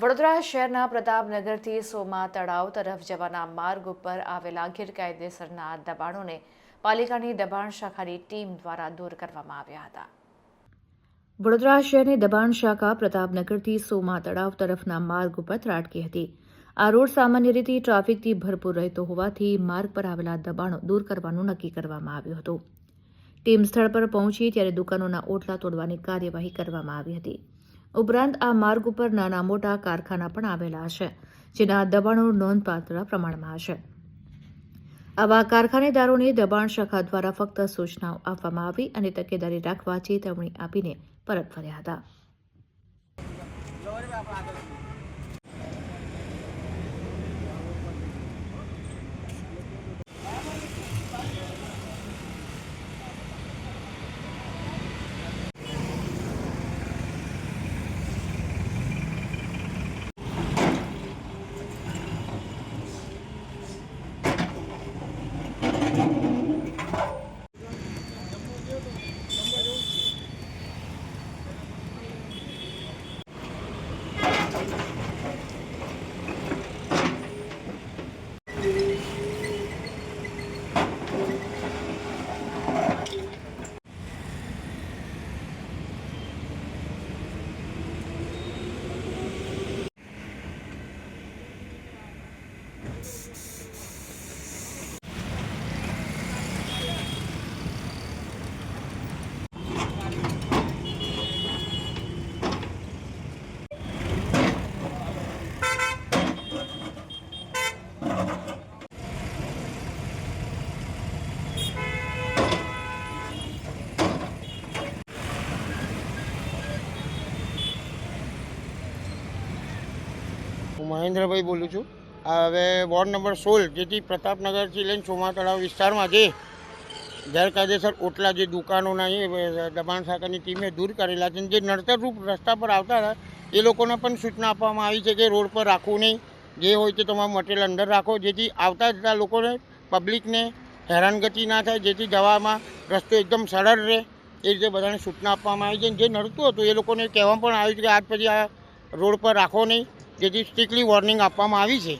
વડોદરા શહેરના પ્રતાપનગરથી સોમા તળાવ તરફ જવાના માર્ગ ઉપર આવેલા ગેરકાયદેસરના દબાણોને પાલિકાની દબાણ શાખાની ટીમ દ્વારા દૂર કરવામાં આવ્યા હતા. વડોદરા શહેરની દબાણ શાખા પ્રતાપનગરથી સોમા તળાવ તરફના માર્ગ ઉપર ત્રાટકી હતી. આ રોડ સામાન્ય રીતે ટ્રાફિકથી ભરપૂર રહેતો હોવાથી માર્ગ પર આવેલા દબાણો દૂર કરવાનું નક્કી કરવામાં આવ્યું હતું. ટીમ સ્થળ પર પહોંચી ત્યારે દુકાનોના ઓટલા તોડવાની કાર્યવાહી કરવામાં આવી હતી. ઉપરાંત આ માર્ગ ઉપર નાના મોટા કારખાના પણ આવેલા છે, જેના દબાણો નોંધપાત્ર પ્રમાણમાં હશે આવા કારખાનેદારોને દબાણ શાખા દ્વારા ફક્ત સૂચનાઓ આપવામાં આવી અને તકેદારી રાખવા ચેતવણી આપીને પરત ફર્યા હતા. હું મહેન્દ્રભાઈ બોલું છું. હવે વોર્ડ નંબર સોળ, જેથી પ્રતાપનગરથી લઈને સોમા તળાવ વિસ્તારમાં જે ગેરકાયદેસર ઓટલા, જે દુકાનોના એ દબાણ શાખાની ટીમે દૂર કરેલા છે જે નડતરરૂપ રસ્તા પર આવતા હતા, એ લોકોને પણ સૂચના આપવામાં આવી છે કે રોડ પર રાખવું નહીં. જે હોય તે તમારું મટીરિયલ અંદર રાખો, જેથી આવતા જતા લોકોને પબ્લિકને હેરાનગતિ ના થાય, જેથી જવામાં રસ્તો એકદમ સરળ રહે. એ રીતે બધાને સૂચના આપવામાં આવી છે જે નડતું હતું, એ લોકોને કહેવામાં પણ આવ્યું છે કે આજ પછી આ રોડ પર રાખો નહીં. જેથી સ્ટ્રિક્ટલી વોર્નિંગ આપવામાં આવી છે.